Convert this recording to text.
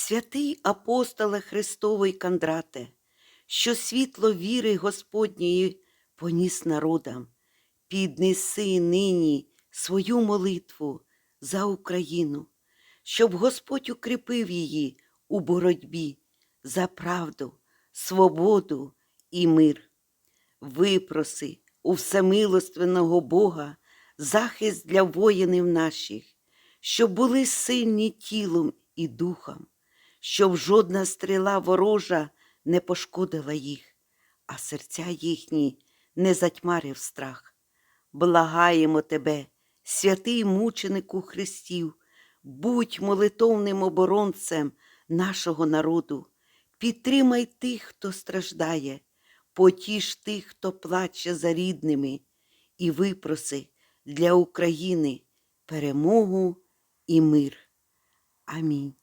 Святий апостоле Христовий Кандрате, що світло віри Господньої поніс народам, піднеси нині свою молитву за Україну, щоб Господь укріпив її у боротьбі за правду, свободу і мир. Випроси у всемилостивного Бога захист для воїнів наших, щоб були сильні тілом і духом, щоб жодна стріла ворожа не пошкодила їх, а серця їхні не затьмарив страх. Благаємо тебе, святий мученику Христів, будь молитовним оборонцем нашого народу, підтримай тих, хто страждає, потіш тих, хто плаче за рідними, і випроси для України перемогу і мир. Амінь.